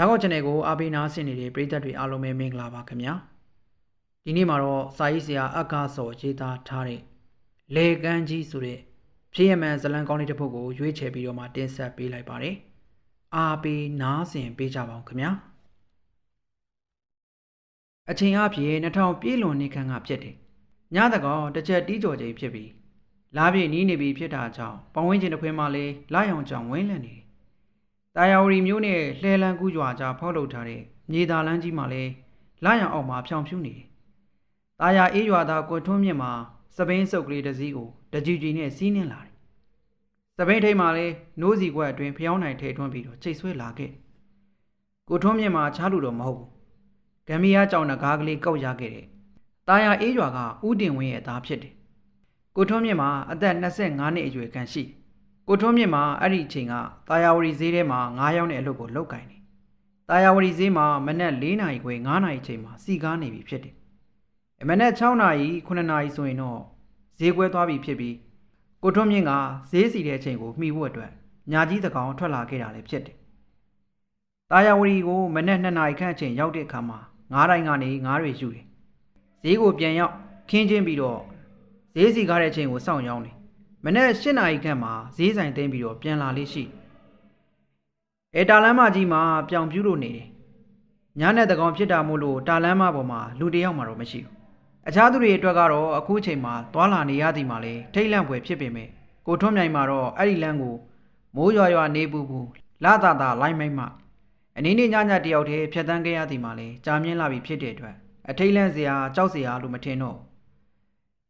ဇာတ်ကောက် channel ကိုအားပေးနာဆင်နေတဲ့ပရိသတ်တွေအားလုံးပဲမင်္ဂလာပါခင်ဗျာဒီနေ့မှာတော့စာရေးဆရာအက္ခစောရေးသားထားတဲ့လေကန်းကြီးဆိုတဲ့ဖြစ်ရမှန်ဇလံကောင်းလေးတစ်ပုဒ်ကိုရွေးချယ်ပြီးတော့မှတင်ဆက်ပေးလိုက်ပါတယ်အားပေးနာဆင်ပေးကြပါအောင်ခင်ဗျာအချိန်အပြည့်2000ပြည့်လွန်နေခန်းကဖြစ်တယ်ညတကောင်တစ်ချက်တီးကြော်ချိန်ဖြစ်ပြီးလာပြည့်နီးနေပြီဖြစ်တာကြောင့်ပဝင်းကျင်တစ်ခွင်မှလည်းလာရောင်ကြောင်ဝင်းလန့်နေ တယ်တာယာဝရီမျိုးနဲ့လှဲလန်းကူးကြွားကြဖောက်လုပ်ထားတဲ့မြေသားလန်းကြီးမှလည်းလာရောင်အောက်မှာဖြောင်ဖြူးနေတယ်တာယာအေးရွာသားကိုထွန်းမြင့်မှာစပိန်စုပ်ကလေးတစ်စီးကိုတကြည်ကြည်နဲ့စီးနှင်းလာတယ်စပိန်ထိပ်မှာလည်းနိုးစီကွက်အတွင်းဖျောင်းနိုင်ထဲထွန်းပြီးတော့ချိတ်ဆွဲလာခဲ့ကိုထွန်းမြင့်မှာချားလူတော့မဟုတ်ဘူးဂမ်ဘီယာကြောင်နဂါးကလေးကောက်ရခဲ့တယ်တာယာအေးရွာကဥတင်ဝင်းရဲ့သားဖြစ်တယ်ကိုထွန်းမြင့်မှာအသက်25နှစ်အရွယ်ကန်ရှိတယ် ကိုထွန်းမြင့်မှာအဲ့ဒီအချိန်ကတာယာဝရီဈေးထဲမှာ9ရောက်တဲ့အလုပ်ကိုလုပ်ကင်တယ်။တာယာဝရီဈေးမှာမနက်4နာရီခွဲ9နာရီချိန်မှာစီကားနေပြီဖြစ်တယ်။အမနက်6နာရီ9နာရီဆိုရင်တော့ဈေးကွဲသွားပြီဖြစ်ပြီးကိုထွန်းမြင့်ကဈေးစီတဲ့အချိန်ကိုမှီဖို့အတွက်ညာကြီးသကောင်ထွက်လာခဲ့တာလည်းဖြစ်တယ်။တာယာဝရီကိုမနက်2နာရီခန့်အချိန်ရောက်တဲ့အခါမှာ9တိုင်းကနေ9တွေယူတယ်။ဈေးကိုပြန်ရောက်ခင်းချင်းပြီးတော့ဈေးစီကားတဲ့အချိန်ကိုစောင့်ရောက်တယ် မနေ့၈နာရီခန့်မှာဈေးဆိုင်သိမ်းပြီးတော့ပြန်လာလေးရှိအဲတာလမ်းမကြီးမှာပြောင်ပြူးလို့နေတယ်ညနဲ့တကောင်ဖြစ်တာမို့လို့တာလမ်းမပေါ်မှာလူတယောက်မှတော့မရှိဘူးအခြားသူတွေအတွက်ကတော့အခုချိန်မှာသွာလာနေရသည်မှာလေထိတ်လန့်ဖွယ်ဖြစ်ပေမဲ့ကိုထွန်းမြိုင်မှာတော့အဲ့ဒီလမ်းကိုမိုးရွာရွာနေပူပူလာတာတာလိုက်မိုက်မှအနည်းနည်းညညတယောက်တည်းဖြတ်တန်းခဲ့ရသည်မှာလေကြာမြင့်လာပြီဖြစ်တဲ့အတွက်အထိတ်လန့်စရာကြောက်စရာလို့မထင်တော့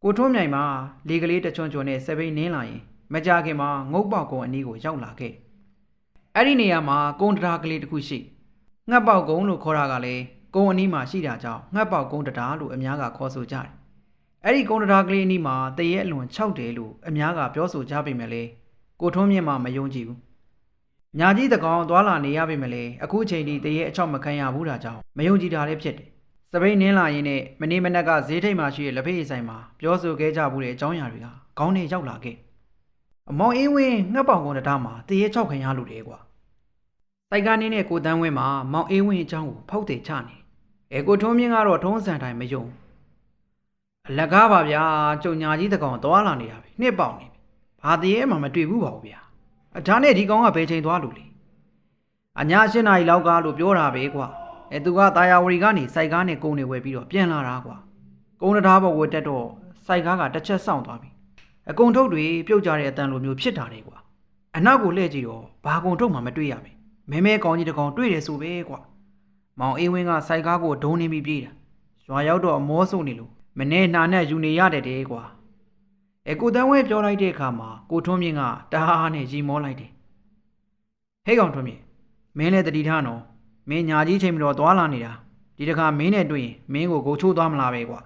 ကိုထွန်းမြိုင်မှာလေကလေးတချွန်ချွန်နဲ့စပိန်နင်းလာရင်မကြခင်မှာငုတ်ပေါက်ကုန်းအနီးကိုရောက်လာခဲ့အဲ့ဒီနေရာမှာကုန်းတရားကလေးတစ်ခုရှိငှက်ပေါက်ကုန်းလို့ခေါ်တာကလည်းကုန်းအနီးမှာရှိတာကြောင့်ငှက်ပေါက်ကုန်းတရားလို့အများကခေါ်ဆိုကြတယ်အဲ့ဒီကုန်းတရားကလေးအနီးမှာတရဲအလွန်6တယ်လို့အများကပြောဆိုကြပေမဲ့လေကိုထွန်းမြင့်မှမယုံကြည်ဘူးညာကြီးတကောင်သွာလာနေရပေမဲ့လေအခုချိန်ထိတရဲအချောက်မခံရဘူးတာကြောင့်မယုံကြည်တာလည်းဖြစ်တယ် စပိန်နင်းလာရင်နဲ့မနေ့မနက်ကဈေးထိပ်မှာရှိတဲ့လက်ဖေးဆိုင်မှာပြောဆိုခဲ့ကြမှုတဲ့အကြောင်းအရာတွေကခေါင်းထဲရောက်လာခဲ့အမောင်အင်းဝင်းငှက်ပေါင်ကုန်းတမတရေချောက်ခံရလို့တယ်ကွာတိုက်ကနေနဲ့ကိုတန်းဝင်းမှာမောင်အင်းဝင်းအကြောင်းကိုဖောက်တယ်ချနေအဲကိုထုံးမြင့်ကတော့ထုံးစံတိုင်းမယုံအလကားပါဗျာကြုံညာကြီးတကောင်သွားလာနေတာပဲနှစ်ပေါက်နေပြီဘာတရေမှမတွေ့ဘူးပါဘူးဗျာအဒါနဲ့ဒီကောင်ကဘယ်ချိန်သွားလို့လဲအညာ၈နာရီလောက်ကလို့ပြောတာပဲကွာ အဲသူကတာယာဝရီကနေစိုက်ကားနဲ့ကုန်းနေဝယ်ပြီးတော့ပြန်လာတာကွာကုန်းတရားဘော်ဝယ်တက်တော့စိုက်ကားကတစ်ချက်စောင့်သွားပြီအကုံထုတ်တွေပြုတ်ကြတဲ့အတန်လိုမျိုးဖြစ်တာလေကွာအနောက်ကိုလှည့်ကြည့်တော့ဘာကုံထုတ်မှမတွေ့ရပဲမဲမဲကောင်းကြီးတကောင်တွေ့တယ်ဆိုပဲကွာမောင်အေးဝင်းကစိုက်ကားကိုဒုံနေပြီးပြေးတာရွာရောက်တော့အမောဆုံနေလို့မနေ့နာနဲ့ယူနေရတယ်တဲ့ကွာအဲကိုတန်းဝဲပြောလိုက်တဲ့အခါမှာကိုထွန်းမြင့်ကတဟားနဲ့ရီမောလိုက်တယ်ဟဲ့ကောင်ထွန်းမြင့်မင်းလည်းတတိထားနော် မင်းညာကြီးချိန်ပြီးတော့သွားလာနေတာဒီတခါမင်းနဲ့တွေ့ရင်မင်းကိုကိုချိုးသွားမလားပဲကွာ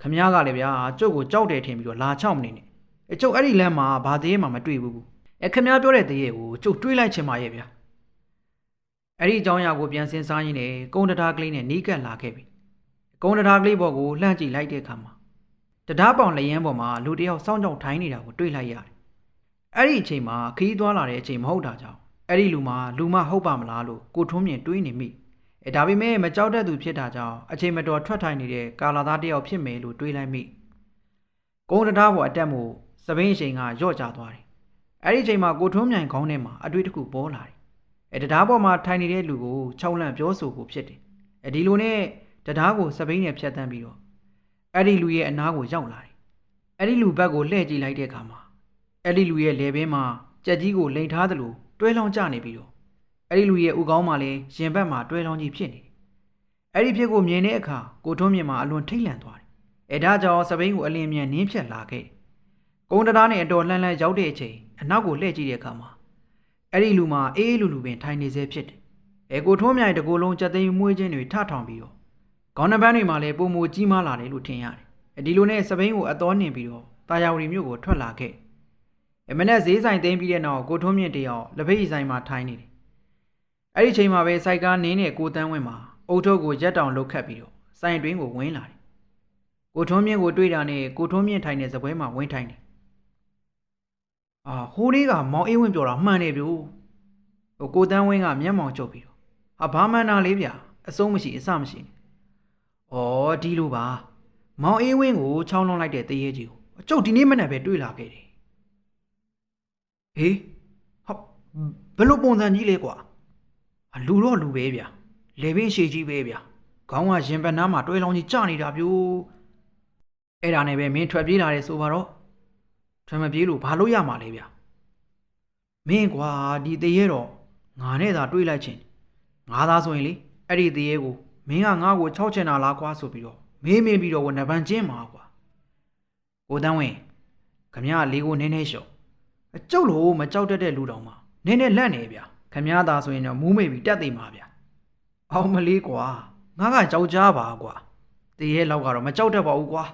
ခမည်းကလည်းဗျာကျုပ်ကိုကြောက်တယ်ထင်ပြီးတော့လာချောက်မနေနဲ့အကျုပ်အဲ့ဒီလမ်းမှာဘာသေးမှမတွေ့ဘူးအဲခမည်းပြောတဲ့တရေကိုကျုပ်တွေးလိုက်ချင်ပါရဲ့ဗျာအဲ့ဒီအကြောင်းအရာကိုပြန်စင်စားရင်းနဲ့ကုန်းတရားကလေးနဲ့နီးကပ်လာခဲ့ပြီကုန်းတရားကလေးဘော်ကိုလှမ်းကြည့်လိုက်တဲ့အခါမှာတရားပေါင်လျန်းပေါ်မှာလူတယောက်စောင့်ကြောက်ထိုင်းနေတာကိုတွေ့လိုက်ရတယ်အဲ့ဒီအချိန်မှာခီးသွားလာတဲ့အချိန်မဟုတ်တာကြောင့် အဲ့ဒီလူမှာလူမဟုတ်ပါမလားလို့ကိုထွန်းမြင့်တွေးနေမိအဲဒါပေမဲ့မကြောက်တတ်သူဖြစ်တာကြောင့်အချိန်မတော်ထွက်ထိုင်နေတဲ့ကာလာသားတယောက်ဖြစ်မယ်လို့တွေးလိုက်မိကုန်းတရားပေါ်အတက်မှုစပင်းအချိန်ကရော့ကျသွားတယ်အဲ့ဒီအချိန်မှာကိုထွန်းမြိုင်ခေါင်းထဲမှာအတွေ့အကြုံပေါ်လာတယ်အဲတရားပေါ်မှာထိုင်နေတဲ့လူကိုခြောက်လန့်ပြောဆိုဖို့ဖြစ်တယ်အဲဒီလိုနဲ့တရားကိုစပိန်နဲ့ဖြတ်တန်းပြီးတော့အဲ့ဒီလူရဲ့အနားကိုရောက်လာတယ်အဲ့ဒီလူဘက်ကိုလှည့်ကြည့်လိုက်တဲ့အခါမှာအဲ့ဒီလူရဲ့လေဘင်းမှာကြက်ကြီးကိုလိန်ထားသလို တွဲလောင်းကျနေပြီးတော့အဲ့ဒီလူရဲ့ဥကောင်းမှလည်းရင်ဘက်မှာတွဲလောင်းကြီးဖြစ်နေတယ်အဲ့ဒီဖြစ်ကိုမြင်တဲ့အခါကိုထွန်းမြင့်မှာအလွန်ထိတ်လန့်သွားတယ်အဲဒါကြောင့်စပိန်ကိုအလင်းမြန်နင်းဖြတ်လာခဲ့ကုန်းတရားနဲ့အတော်လှမ်းလှမ်းရောက်တဲ့အချိန်အနောက်ကိုလှည့်ကြည့်တဲ့အခါမှာအဲ့ဒီလူမှာအေးအေးလူလူပင်ထိုင်နေစေဖြစ်တယ်အဲကိုထွန်းမြိုင်တကူလုံးကြက်သိမ်းမွေးခြင်းတွေထထောင်ပြီးတော့ခေါင်းနှပန်းတွေမှာလည်းပုံမူကြီးမားလာတယ်လို့ထင်ရတယ်ဒီလိုနဲ့စပိန်ကိုအတော်နှင်ပြီးတော့တာယာဝတီမြို့ကိုထွက်လာခဲ့ အမနဲ့ဈေးဆိုင်သိမ်းပြီးတဲ့နောက်ကိုထွန်းမြင့်တယောက်လက်ဖက်ရည်ဆိုင်မှာထိုင်နေတယ်။အဲ့ဒီချိန်မှာပဲစိုက်ကားနင်းနဲ့ကိုတန်းဝင်းမှာအုတ်ထုတ်ကိုရက်တောင်လုတ်ခတ်ပြီးတော့ဆိုင်တွင်းကိုဝင်လာတယ်။ကိုထွန်းမြင့်ကိုတွေ့တာနဲ့ကိုထွန်းမြင့်ထိုင်တဲ့စပွဲမှာဝင်ထိုင်တယ်။အာဟိုးလေးကမောင်အေးဝင်းပြောတာမှန်တယ်ဗျို့။ဟိုကိုတန်းဝင်းကမျက်မှောင်ကျုပ်ပြီးတော့ဟာဘာမှန်တာလေးဗျအဆုံးမရှိအစမရှိနဲ့ဩဒီလိုပါမောင်အေးဝင်းကိုချောင်းလွန်လိုက်တဲ့တရေကြီးကိုအကျုပ်ဒီနေ့မနေ့ပဲတွေ့လာခဲ့တယ် ဟေးဟာဘယ်လိုပုံစံကြီးလဲကွာအလူတော့လူပဲဗျလေပင်ရှည်ကြီးပဲဗျခေါင်းကရင်ပနားမှာတွဲလောင်းကြီးကျနေတာပြို့အဲ့ဒါနဲ့ပဲမင်းထွက်ပြေးလာတယ်ဆိုပါတော့ထွက်မပြေးလို့ဘာလို့ရမှာလဲဗျမင်းကွာဒီတရေတော့ငါနဲ့သာတွေးလိုက်ချင်းငါသာဆိုရင်လေအဲ့ဒီတရေကိုမင်းကငါ့ကို၆ချင်တာလားကွာဆိုပြီးတော့မေးမင်းပြီးတော့ဝနပန်ကျင်းမှာကွာကိုတန်းဝင်းခမရလေးကိုနည်းနည်းလျှော့ အကျုပ်လို့မကြောက်တတ်တဲ့လူတောင်မှနည်းနည်းလက်နေဗျခမရသာဆိုရင်တော့မူးမေ့ပြီးတက်သိမှာဗျအောင်မလေးကွာငါကကြောက်ကြပါကွာတရေလောက်ကတော့မကြောက်တတ်ပါဘူးကွာ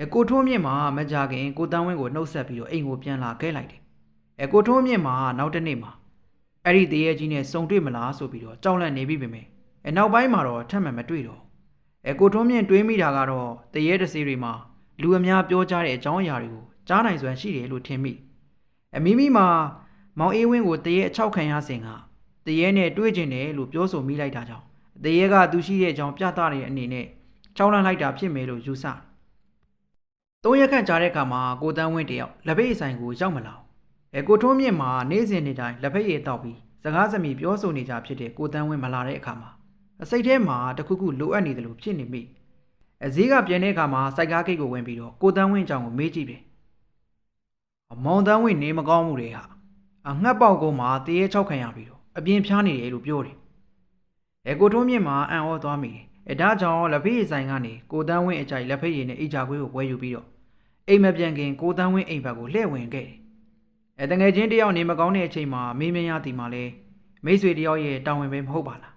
အဲကိုထွန်းမြင့်မှာမကြခင်ကိုတန်းဝင်းကိုနှုတ်ဆက်ပြီးတော့အိမ်ကိုပြန်လာခဲ့လိုက်တယ်အဲကိုထွန်းမြင့်မှာနောက်တစ်နေ့မှာအဲ့ဒီတရေကြီးနဲ့စုံတွေ့မလားဆိုပြီးတော့ကြောက်လန့်နေပြီပဲမယ်အဲနောက်ပိုင်းမှာတော့ထပ်မှန်မတွေ့တော့အဲကိုထွန်းမြင့်တွေးမိတာကတော့တရေတစီတွေမှာလူအများပြောကြတဲ့အကြောင်းအရာတွေကို ကြားနိုင်စွမ်းရှိတယ်လို့ထင်မိအမိမိမှာမောင်အေးဝင်းကိုတရေအချောက်ခံရစဉ်ကတရေနဲ့တွေ့ကျင်တယ်လို့ပြောဆိုမိလိုက်တာကြောင့်တရေကသူရှိတဲ့အကြောင်းပြသတဲ့အနေနဲ့ချောင်းလန့်လိုက်တာဖြစ်မယ်လို့ယူဆတယ်သုံးရက်ခန့်ကြာတဲ့အခါမှာကိုတန်းဝင်းတယောက်လက်ပိတ်ဆိုင်ကိုရောက်မလာဘူးအဲကိုထွန်းမြင့်မှာနေ့စဉ်နေ့တိုင်းလက်ဖက်ရည်တောက်ပြီးစကားစမြည်ပြောဆိုနေကြဖြစ်တဲ့ကိုတန်းဝင်းမလာတဲ့အခါမှာအစိတ်ထဲမှာတခုခုလိုအပ်နေတယ်လို့ဖြစ်နေမိအစည်းကပြန်တဲ့အခါမှာစိုက်ကားဂိတ်ကိုဝင်ပြီးတော့ကိုတန်းဝင်းအကြောင်းကိုမေးကြည့်တယ် အမောင်တန်းဝင်းနေမကောင်းမှုတွေဟာအငှက်ပေါက်ကုန်းမှာတရေချောက်ခံရပြီးတော့အပြင်းဖျားနေတယ်လို့ပြောတယ်အဲကိုထွန်းမြင့်မှာအံ့ဩသွားမိတယ်အဲဒါကြောင့်လက်ဖက်ရည်ဆိုင်ကနေကိုတန်းဝင်းအကြိုက်လက်ဖက်ရည်နဲ့အိတ်ကြခွေးကိုဝယ်ယူပြီးတော့အိမ်မပြန်ခင်ကိုတန်းဝင်းအိမ်ဘက်ကိုလှည့်ဝင်ခဲ့တယ်အဲတငယ်ချင်းတယောက်နေမကောင်းတဲ့အချိန်မှာမင်းမင်းရတီမှာလဲမိတ်ဆွေတယောက်ရဲ့တာဝန်ပဲမဟုတ်ပါလား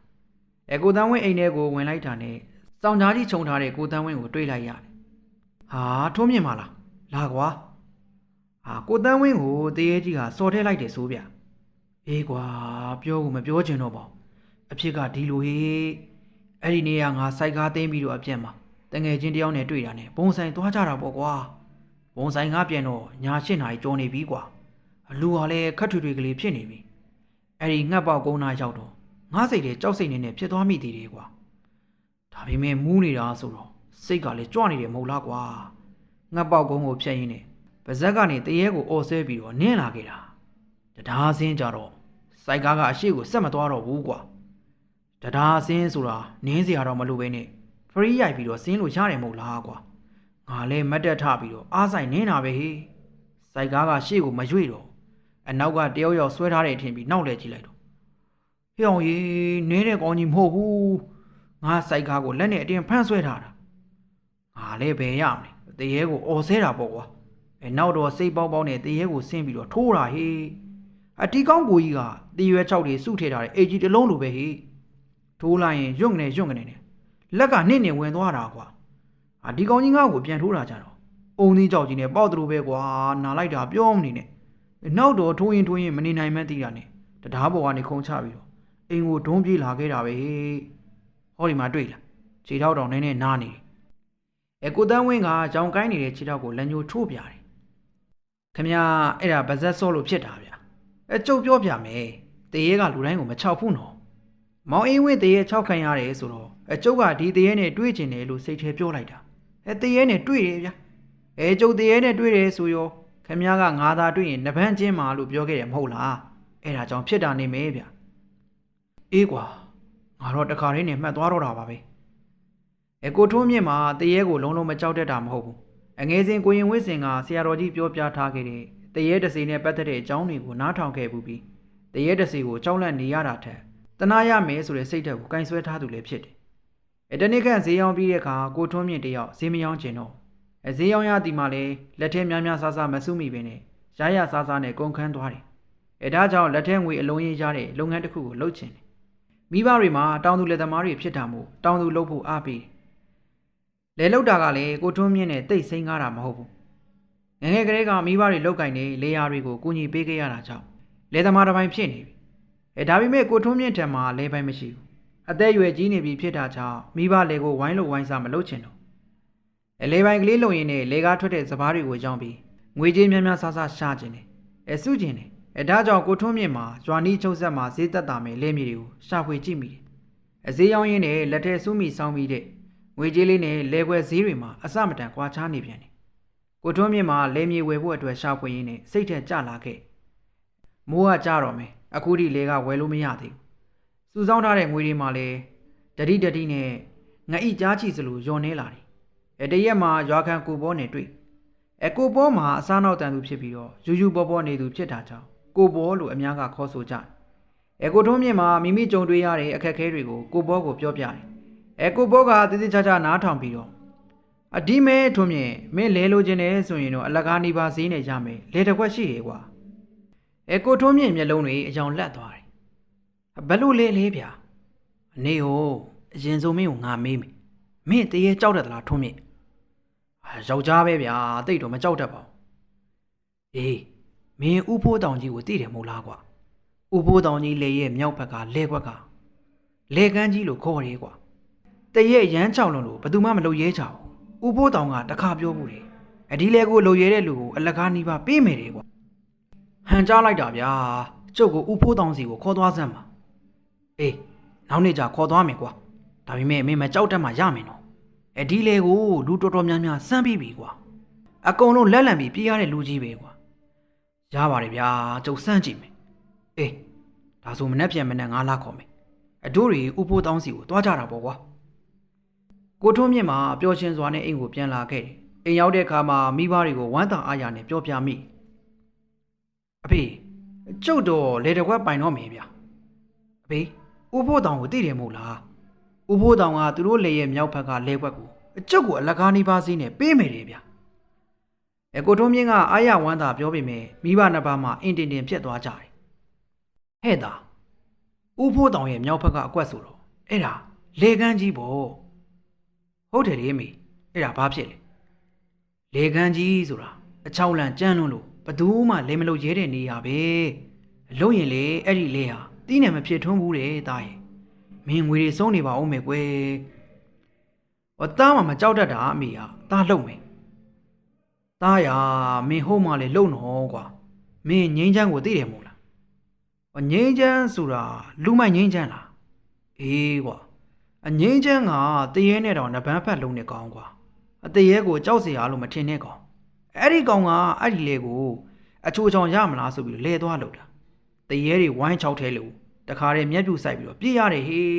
အဲကိုတန်းဝင်းအိမ်ထဲကိုဝင်လိုက်တာနဲ့စောင်းသားကြီးခြုံထားတဲ့ကိုတန်းဝင်းကိုတွေ့လိုက်ရတယ်ဟာထုံးမြင်ပါလားလာကွာ ဟာကိုတန်းဝင်းကိုတရေကြီးကစော်ထဲလိုက်တယ်ဆိုဗျအေးကွာပြောကိုမပြောချင်တော့ပါဘူးအဖြစ်ကဒီလိုဟေးအဲ့ဒီနေ့ကငါစိုက်ကားသိမ်းပြီးတော့အပြက်မှာတငယ်ချင်းတယောက်နဲ့တွေ့တာနဲ့ဘုံဆိုင်သွားကြတာပေါ့ကွာဘုံဆိုင်ကပြန်တော့ညာရှင်းနာကြီးကြောနေပြီကွာအလူကလည်းခက်ထွေထွေကလေးဖြစ်နေပြီအဲ့ဒီငှက်ပေါက်ကုန်းသားရောက်တော့ငါစိတ်ထဲကြောက်စိတ်နေနဲ့ဖြစ်သွားမိသေးတယ်ကွာဒါပေမဲ့မူးနေတာဆိုတော့စိတ်ကလည်းကြွနေတယ်မဟုတ်လားကွာငှက်ပေါက်ကုန်းကိုဖျက်ရင်းနဲ့ ပါဇက်ကနေတရေကိုအော်ဆဲပြီးတော့နင်းလာခဲ့တာတရားစင်းကြတော့စိုက်ကားကအရှိကိုဆက်မသွားတော့ဘူးကွာတရားစင်းဆိုတာနင်းစရာတော့မလိုပဲနဲ့ဖရီးရိုက်ပြီးတော့စင်းလို့ရတယ်မဟုတ်လားကွာငါလည်းမတ်တက်ထပြီးတော့အားဆိုင်နင်းတာပဲဟေးစိုက်ကားကရှေ့ကိုမရွေ့တော့အနောက်ကတယောက်ယောက်ဆွဲထားတယ်ထင်ပြီးနောက်လဲကြည့်လိုက်တော့ဟေ့အောင်ကြီးနင်းတဲ့ကောင်းကြီးမဟုတ်ဘူးငါစိုက်ကားကိုလက်နဲ့အတင်းဖမ်းဆွဲထားတာငါလည်းဘယ်ရမလဲတရေကိုအော်ဆဲတာပေါ့ကွာ အဲနောက်တော့စိတ်ပေါက်ပေါက်နဲ့တရေကိုဆင်းပြီးတော့ထိုးတာဟေးအတီကောင်းကိုကြီးကတရွယ်၆တွေစုထည့်ထားတဲ့အေဂျီတစ်လုံးလိုပဲဟေးထိုးလိုက်ရင်ရွံ့ကနေရွံ့ကနေနဲ့လက်ကနစ်နေဝင်သွားတာကွာအာဒီကောင်ကြီးငါ့ကိုပြန်ထိုးတာကြတော့အုံသီးကြောက်ကြီးနဲ့ပေါက်သူလိုပဲကွာနာလိုက်တာပြောမနေနဲ့နောက်တော့ထိုးရင်ထိုးရင်မနေနိုင်မှန်းသိတာနဲ့တရားပေါ်ကနေခုံချပြီးတော့အိမ်ကိုဒုံးပြေးလာခဲ့တာပဲဟောဒီမှာတွေ့လားခြေထောက်တောင်နည်းနည်းနားနေတယ်အဲကိုတန်းဝင်းကကြောင်ကိုင်းနေတဲ့ခြေထောက်ကိုလက်ညှိုးထိုးပြတယ် ခမရအဲ့ဒါဗဇက်စောလို့ဖြစ်တာဗျအဲကြုတ်ပြောပြမယ်တရေကလူတိုင်းကိုမချောက်ဘူးနော်မောင်အင်းဝင်းတရေချောက်ခံရတယ်ဆိုတော့အကျုပ်ကဒီတရေနဲ့တွေ့ကျင်တယ်လို့စိတ်ထဲပြောလိုက်တာအဲတရေနဲ့တွေ့တယ်ဗျအဲကျုပ်တရေနဲ့တွေ့တယ်ဆိုရောခမည်းကငါသာတွေ့ရင်နဗန်းချင်းမာလို့ပြောခဲ့တယ်မဟုတ်လားအဲ့ဒါကြောင့်ဖြစ်တာနေမယ်ဗျအေးကွာငါတော့တခါလေးနဲ့မှတ်သွားတော့တာပါပဲအဲကိုထွန်းမြင့်မှာတရေကိုလုံးလုံးမကြောက်တတ်တာမဟုတ်ဘူး အငယ်စဉ်ကိုရင်ဝင်းစင်ကဆရာတော်ကြီးပြောပြထားခဲ့တဲ့တရေတစီနဲ့ပတ်သက်တဲ့အကြောင်းတွေကိုနားထောင်ခဲ့ဘူးပြီးတရေတစီကိုကြောက်လန့်နေရတာထက်တနာရမယ်ဆိုတဲ့စိတ်ဓာတ်ကိုကင်ဆွဲထားသူလည်းဖြစ်တယ်။အဲတနေ့ခန့်ဈေးရောင်းပြီးတဲ့အခါကိုထွန်းမြင့်တယောက်ဈေးမရောင်းကျင်တော့အဲဈေးရောင်းရသည်မှလည်းလက်ထဲများများဆာဆာမဆုမိပင်နဲ့ရရဆာဆာနဲ့ကုန်ခန်းသွားတယ်။အဲဒါကြောင့်လက်ထဲငွေအလုံးရင်းရတဲ့လုပ်ငန်းတစ်ခုကိုလုပ်ချင်တယ်။မိဘတွေမှာတောင်သူလက်သမားတွေဖြစ်တာမို့တောင်သူလုပ်ဖို့အားပေးတယ်။ လဲလောက်တာကလည်းကိုထွန်းမြင့်နဲ့တိတ်ဆိမ့်ကားတာမဟုတ်ဘူး။ငငယ်ကလေးကမိဘတွေလောက်ကင်နေလေယာတွေကိုကူညီပေးခဲ့ရတာကြောင့်လဲသမားတစ်ပိုင်းဖြစ်နေပြီ။အဲဒါပေမဲ့ကိုထွန်းမြင့်ထံမှာလဲပိုင်းမရှိဘူး။အသက်အရွယ်ကြီးနေပြီဖြစ်တာကြောင့်မိဘလေကိုဝိုင်းလို့ဝိုင်းစားမလုပ်ချင်တော့။အလဲပိုင်းကလေးလုံရင်နဲ့လေကားထွက်တဲ့စပားတွေကိုရောင်းပြီးငွေကြေးများများဆဆရှားခြင်းတယ်။အဲစုခြင်းတယ်အဲဒါကြောင့်ကိုထွန်းမြင့်မှာရွာနီးချုပ်ဆက်မှာဈေးသက်တာမယ်လဲမြေတွေကိုရှာဖွေကြည့်မိတယ်အဈေးရောင်းရင်းနဲ့လက်ထဲစူးမိဆောင်းပြီးတဲ့ ငွေကြေးလေးနဲ့လဲခွဲဈေးတွေမှာအစမတန်ကွာခြားနေပြန်တယ်ကိုထွန်းမြင့်မှာလဲမြေဝယ်ဖို့အတွက်ရှာဖွေရင်းနဲ့စိတ်ထက်ကြလာခဲ့မိုးကကြတော့မယ်အခုထိလေကဝယ်လို့မရသေးဘူးစူဆောင်းထားတဲ့ငွေတွေမှာလည်းတတိတတိနဲ့ငအိကြားချီစလိုယွန်နေလာတယ်အဲတရက်မှာရွာခံကိုဘောနဲ့တွေ့အကိုဘောမှာအစားနောက်တန်သူဖြစ်ပြီးတော့ယူယူပေါ်ပေါ်နေသူဖြစ်တာကြောင့်ကိုဘောလို့အများကခေါ်ဆိုကြတယ်။အကိုထုံးမြင့်မှာမိမိကြုံတွေ့ရတဲ့အခက်အခဲတွေကိုကိုဘောကိုပြောပြတယ်။ အကိုဘောကတည်တည်ချာချာနားထောင်ပြီးတော့အဒီမဲထုံးမြင့်မင်းလဲလိုချင်တယ်ဆိုရင်တော့အလကားနေပါစေးနေကြမယ်လေတစ်ခွက်ရှိတယ်ကွာ။အကိုထုံးမြင့်မျက်လုံးတွေအယောင်လက်သွားတယ်။ဘယ်လိုလဲလဲဗျာ။အနေဟိုအရင်ဆုံးမင်းကိုငါမေးမယ်။မင်းတရေကြောက်တယ်သလားထုံးမြင့်အာယောက်ျားပဲဗျာတိတ်တော့မကြောက်တတ်ပါဘူးအေးမင်းဥဖိုးတောင်ကြီးကိုသိတယ်မို့လားကွာဥဖိုးတောင်ကြီးလေရဲ့မြောက်ဘက်ကလဲခွက်ကလေကန်းကြီးလို့ခေါ်ရဲကွာ တရက်ရမ်းချောင်လုံးလို့ဘယ်သူမှမလုပ်ရဲချဘူးဥဖိုးတောင်ကတခါပြောဘူးတယ်အဒီလေကိုလုပ်ရဲတဲ့လူကိုအလကားနီးပါပေးမယ်တယ်ကွာဟန်ကြားလိုက်တာဗျာကျုပ်ကိုဥဖိုးတောင်စီကိုခေါ်သွားစမ်းပါအေးနောက်နေ့ကျခေါ်သွားမယ်ကွာဒါပေမဲ့မင်းမကြောက်တတ်မှရမယ်နော်အဒီလေကိုလူတော်တော်များများစမ်းပြီးပြီကွာအကုန်လုံးလက်လံပြီးပြေးရတဲ့လူကြီးပဲကွာရပါတယ်ဗျာကျုပ်စမ်းကြည့်မယ်အေးဒါဆိုမနေ့ပြန်မနေ့ငါလာခေါ်မယ်အတို့တွေဥပိုးတောင်းစီကိုတွားကြတာပေါ့ကွာ ကိုထွန်းမြင့်မှာပျော်ရွှင်စွာနဲ့အိမ်ကိုပြန်လာခဲ့တယ်အိမ်ရောက်တဲ့အခါမှာမိဘတွေကိုဝမ်းသာအားရနဲ့ပြောပြမိအဖေကျုပ်တော့လေတကွက်ပိုင်တော့မယ်ဗျာအဖေဥပိုးတောင်ကိုသိတယ်မို့လားဦးဖိုးတောင်ကသူတို့လေရဲ့မြောက်ဘက်ကလဲခွက်ကိုအကျုပ်ကိုအလကားနေပါစီနဲ့ပေးမယ်တယ်ဗျ။အကိုထုံးမြင့်ကအာရဝမ်းသာပြောပေမဲ့မိဘနှစ်ပါးမှာအင်တင်တင်ဖြစ်သွားကြတယ်။ဟဲ့တာဦးဖိုးတောင်ရဲ့မြောက်ဘက်ကအကွက်ဆိုတော့အဲ့ဒါလေကန်းကြီးပေါ့။ ဟုတ်တယ်လေမေအဲ့ဒါဘာဖြစ်လဲ။လေကန်းကြီးဆိုတာအချောင်းလန့်ကြမ်းလွန်းလို့ဘသူမှလေမလို့ရဲတဲ့နေရပဲ။အလို့ရင်လေအဲ့ဒီလေဟာတီးနေမဖြစ်ထွန်းဘူးတဲ့တာရဲ့။မင်းငွေတွေစုံးနေပါဦးမယ်ကွယ်။ဟောတားမှမကြောက်တတ်တာအမေဟာတားလှုပ်မယ်။တားရမင်းဟုတ်မှလေလှုပ်နော်ကွာ။မင်းငိမ့်ချမ်းကိုသိတယ်မို့လား။ဟောငိမ့်ချမ်းဆိုတာလူမိုက်ငိမ့်ချမ်းလား။အေးကွာ။ အငင်းချမ်းကတရေနဲ့တော့နဘန်းဖက်လုံးနဲ့ကောင်းကွာအတရေကိုကြောက်စရာလို့မထင်နဲ့ကောင်အဲ့ဒီကောင်ကအဲ့ဒီလေကိုအချိုချောင်ရမလားဆိုပြီးလဲသွားလို့တာတရေတွေဝိုင်းချောက်ထဲလို့တခါတည်းမျက်ပြူဆိုင်ပြီးတော့ပြည့်ရတယ်ဟေး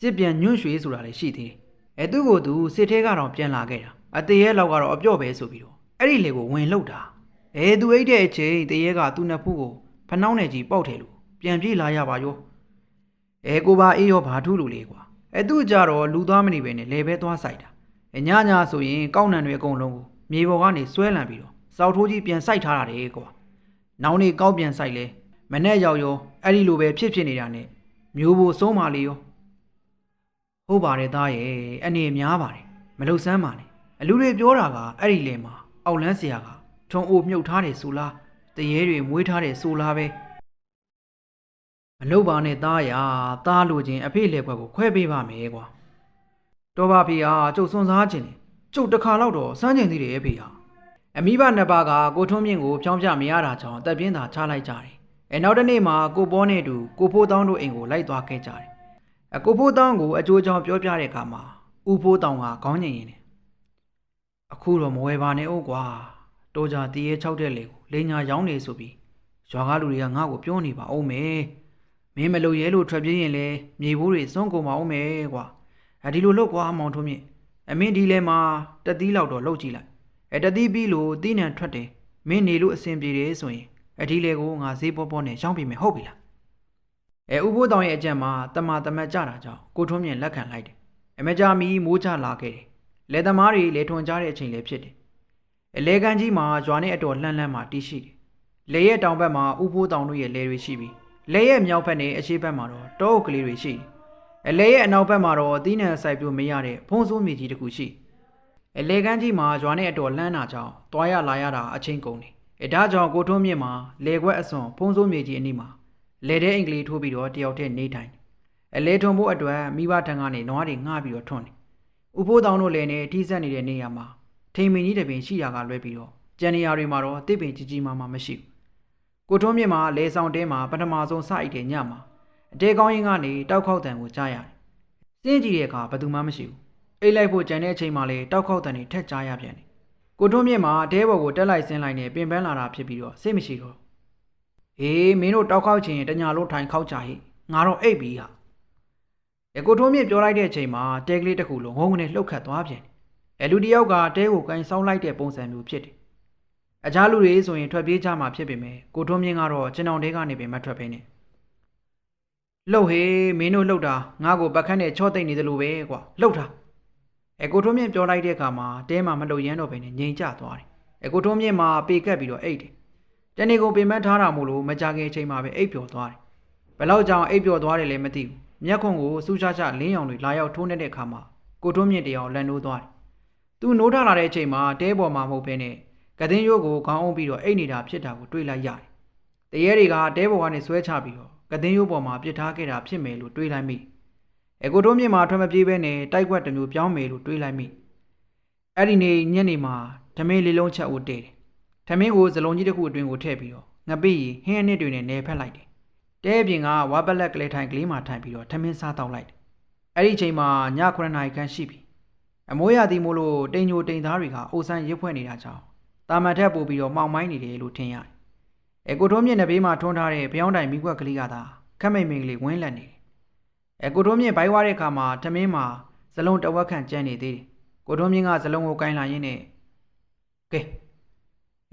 စစ်ပြန်ညွန့်ရွှေဆိုတာလည်းရှိသေးတယ်အဲသူ့ကိုသူစစ်ထဲကတော့ပြန်လာခဲ့တာအတရေလောက်ကတော့အပြော့ပဲဆိုပြီးတော့အဲ့ဒီလေကိုဝင်လှုပ်တာအဲသူအိတ်တဲ့အချိန်တရေကသူ့နှစ်ဖူးကိုဖနှောင်းနဲ့ကြီးပေါက်တယ်လို့ပြန်ပြေးလာရပါရော အဲကိုပါအေးရောဘာထူးလို့လေကွာအဲသူ့ကြတော့လူသွားမနေပဲနဲ့လေပဲသွားဆိုင်တာအညညဆိုရင်ကောက်နံတွေအကုန်လုံးကိုမြေပေါ်ကနေဆွဲလန်ပြီးတော့စောက်ထိုးကြီးပြန်စိုက်ထားတာလေကွာနောက်နေ့ကောက်ပြန်ဆိုင်လဲမနဲ့ရောက်ရောအဲ့ဒီလိုပဲဖြစ်ဖြစ်နေတာနဲ့မျိုးဖို့ဆုံးပါလေရောဟုတ်ပါတယ်သားရဲ့အနေများပါတယ်မလုံဆန်းပါနဲ့အလူတွေပြောတာကအဲ့ဒီလေမှာအောက်လန်းဆရာကထုံအိုမြုပ်ထားတယ်ဆိုလားတရေတွေမွေးထားတယ်ဆိုလားပဲ မလုပ်ပါနဲ့သားရသားလိုချင်းအဖေလေဘက်ကိုခွဲပေးပါမယ်ကွာတော်ပါဖေဟာကျုပ်စွန်စားခြင်းတယ်ကျုပ်တစ်ခါတော့တော့စမ်းကျင်သေးတယ်ဖေဟာအမိဘနှစ်ပါးကကိုထွန်းမြင့်ကိုဖြောင်းပြမရတာကြောင့်တက်ပြင်းသာချလိုက်ကြတယ်အဲနောက်တစ်နေ့မှာကိုပေါ်နဲ့အတူကိုဖိုးတောင်းတို့အိမ်ကိုလိုက်သွားခဲ့ကြတယ်။အကိုဖိုးတောင်းကိုအကျိုးကြောင့်ပြောပြတဲ့အခါမှာဦးဖိုးတောင်းကခေါင်းငိန်ရင်တယ်။အခုတော့မဝယ်ပါနဲ့ဦးကွာ။တိုးကြတည်ရဲ၆တဲ့လေကိုလိန်ညာရောင်းနေဆိုပြီးရွာကလူတွေကငါ့ကိုပြောနေပါအောင်မယ်။ မင်းမလို့ရဲလို့ထွက်ပြေးရင်လေမြေဘိုးတွေစွန့်ကုန်ပါအောင်မယ်ကွာ။အဲဒီလိုလုပ်ကွာမောင်ထုံးမြင့်အမင်းဒီလဲမှာတသီးလောက်တော့လှုပ်ကြည့်လိုက်။အဲတသီးပြီးလို့တီးနံထွက်တယ်။မင်းနေလို့အဆင်ပြေတယ်ဆိုရင်အဒီလေကိုငါဈေးပေါ်ပေါ်နဲ့ရောင်းပြမယ်ဟုတ်ပြီလားအဲဥပိုးတောင်ရဲ့အကြံမှာတမတမတ်ကြတာကြောင့်ကိုထွန်းမြင့်လက်ခံလိုက်တယ်အမကြမီမိုးချလာခဲ့တယ်လေသမားတွေလေထွန်ကြတဲ့အချိန်လည်းဖြစ်တယ်အလဲကန်ကြီးမှာရွာနဲ့အတော်လှမ်းလှမ်းမှာတီးရှိတယ်လေရဲ့တောင်ဘက်မှာဥပိုးတောင်တို့ရဲ့လေတွေရှိပြီး လေရဲ့မြောက်ဘက်နဲ့အရှေ့ဘက်မှာတော့တောအုပ်ကလေးတွေရှိတယ်အလဲရဲ့အနောက်ဘက်မှာတော့အသီးနှံဆိုင်ပြိုမရတဲ့ဖုံးစိုးမြေကြီးတစ်ခုရှိအလဲကန်ကြီးမှာရွာနဲ့အတော်လှမ်းတာကြောင့်တွားရလာရတာအချိန်ကုန်တယ်အဲဒါကြောင့်ကိုထွန်းမြင့်မှာလေခွက်အစွန်ဖုံးစိုးမြေကြီးအနီးမှာလေတဲ့အင်္ဂလိပ်ထိုးပြီးတော့တယောက်တည်းနေထိုင်အလဲထွန်ဖို့အတွက်မိဘထံကနေနွားတွေငှားပြီးတော့ထွန်းတယ်ဥဖိုးတောင်တို့လည်းနေထိစက်နေတဲ့နေရာမှာထိန်မင်းကြီးတပင်ရှိတာကလွဲပြီးတော့ကျန်နေရာတွေမှာတော့တစ်ပင်ကြီးကြီးမားမားမရှိဘူး ကိုထွန်းမြင့်မှာလေဆောင်တဲမှာပထမဆုံးစအိတ်တဲ့ညမှာအတဲကောင်းရင်ကနေတောက်ခေါက်တန်ကိုကြားရတယ်။စင်းကြည့်တဲ့အခါဘယ်သူမှမရှိဘူး။အိတ်လိုက်ဖို့ကြံတဲ့အချိန်မှလည်းတောက်ခေါက်တန်တွေထက်ကြားရပြန်တယ်။ကိုထွန်းမြင့်မှာအတဲဘော်ကိုတက်လိုက်ဆင်းလိုက်နဲ့ပင်ပန်းလာတာဖြစ်ပြီးတော့စိတ်မရှိတော့။ဟေးမင်းတို့တောက်ခေါက်ချင်ရင်တညာလုံးထိုင်ခေါက်ကြဟိ။ငါတော့အိတ်ပြီဟာ။အကိုထွန်းမြင့်ပြောလိုက်တဲ့အချိန်မှာတဲကလေးတစ်ခုလုံးငုံငုံနဲ့လှုပ်ခတ်သွားပြန်တယ်။အလူတယောက်ကတဲကိုကန်ဆောင်းလိုက်တဲ့ပုံစံမျိုးဖြစ်တယ်။ အခြားလူတွေဆိုရင်ထွက်ပြေးကြမှာဖြစ်ပေမဲ့ကိုထွန်းမြင့်ကတော့ကျွန်တော်တဲကနေပင်မထွက်ဖ ೇನೆ ။လှုပ်ဟေးမင်းတို့လှုပ်တာငါ့ကိုပကန်းနဲ့ချော့သိမ့်နေသလိုပဲကွာလှုပ်တာ။အကိုထွန်းမြင့်ပြောလိုက်တဲ့အခါမှာတဲမှာမလှုပ်ရမ်းတော့ဘဲနဲ့ငြိမ်ကျသွားတယ်။အကိုထွန်းမြင့်မှာပေကက်ပြီးတော့အိတ်တယ်။တနေ့ကိုပင်မထားတာမို့လို့မကြခင်အချိန်မှာပဲအိတ်ပျော်သွားတယ်။ဘယ်လောက်ကြောင်အိတ်ပျော်သွားတယ်လဲမသိဘူး။မျက်ခွန်ကိုစူးချချလင်းရောင်တွေလာရောက်ထိုးနေတဲ့အခါမှာကိုထွန်းမြင့်တရားလန်နိုးသွားတယ်။သူနိုးထလာတဲ့အချိန်မှာတဲပေါ်မှာမဟုတ်ဘဲနဲ့ ကတင်းရိုးကိုခေါင်းအောင်ပြီးတော့အိတ်နေတာဖြစ်တာကိုတွေးလိုက်ရတယ်။တရေတွေကတဲပေါ်ကနေဆွဲချပြီးတော့ကတင်းရိုးပေါ်မှာပြစ်ထားခဲ့တာဖြစ်မယ်လို့တွေးလိုက်မိ။အကိုတို့မြင့်မှာထွက်မပြေးဘဲနဲ့တိုက်ကွက်တစ်မျိုးပြောင်းမယ်လို့တွေးလိုက်မိ။အဲ့ဒီနေ့ညနေမှာဓမင်းလေးလုံးချက်ဦးတည်တယ်။ဓမင်းကိုဇလုံးကြီးတစ်ခုအတွင်းကိုထည့်ပြီးတော့ငပိရီဟင်းအနစ်တွေနဲ့နေဖက်လိုက်တယ်။တဲအပြင်ကဝါပလက်ကလေးထိုင်ကလေးမှာထိုင်ပြီးတော့ဓမင်းစားတောက်လိုက်တယ်။အဲ့ဒီအချိန်မှာည9နာရီခန့်ရှိပြီ။အမိုးရသည်မို့လို့တိမ်ညိုတိမ်သားတွေကအိုဆန်းရစ်ဖွဲ့နေတာကြောင့် တာမန်ထက်ပို့ပြီးတော့မှောင်မိုင်းနေတယ်လို့ထင်ရတယ်။အကိုထုံးမြင့်တဲ့ဘေးမှာထွန်းထားတဲ့ဖျောင်းတိုင်မိကွက်ကလေးကသာခက်မိန်မိန်ကလေးဝင်းလက်နေတယ်။အကိုထုံးမြင့်ဘိုင်းဝါတဲ့အခါမှာထမင်းမှာဇလုံးတဝက်ခန့်ကျန်နေသေးတယ်။ကိုထုံးမြင့်ကဇလုံးကိုကင်လာရင်းနဲ့ကဲ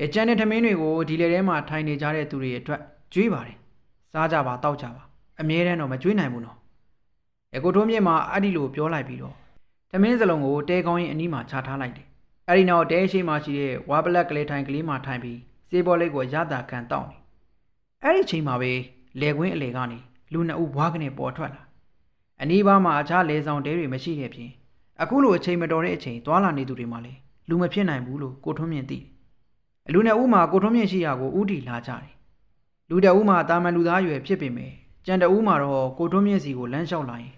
အကျန်တဲ့ထမင်းတွေကိုဒီလေထဲမှာထိုင်နေကြတဲ့သူတွေအတွက်ကျွေးပါတယ်။စားကြပါတောက်ကြပါအမြဲတမ်းတော့မကျွေးနိုင်ဘူးနော်။အကိုထုံးမြင့်မှာအဲ့ဒီလိုပြောလိုက်ပြီးတော့ထမင်းစလုံးကိုတဲကောင်းရင်အနီးမှာချထားလိုက်တယ်။ အဲ့ဒီနောက်တဲရှိမှရှိတဲ့ဝါပလက်ကလေးထိုင်ကလေးမှာထိုင်ပြီးစေးဘောလေးကိုရတာခံတောက်နေ။အဲ့ဒီချိန်မှာပဲလေကွင်းအလေကနေလူနှစ်ဦးဘွားကနေပေါ်ထွက်လာ။အနီးပါးမှာအခြားလေဆောင်တဲတွေမရှိတဲ့ပြင်အခုလိုအချိန်မတော်တဲ့အချိန်သွာလာနေသူတွေမှလည်းလူမဖြစ်နိုင်ဘူးလို့ကိုထွန်းမြင့်သိတယ်။အလူနှစ်ဦးမှာကိုထွန်းမြင့်ရှိရာကိုဥတီလာကြတယ်။လူတအူးမှာတာမန်လူသားရွယ်ဖြစ်ပေမဲ့ကြံတအူးမှာတော့ကိုထွန်းမြင့်စီကိုလမ်းလျှောက်လာရင်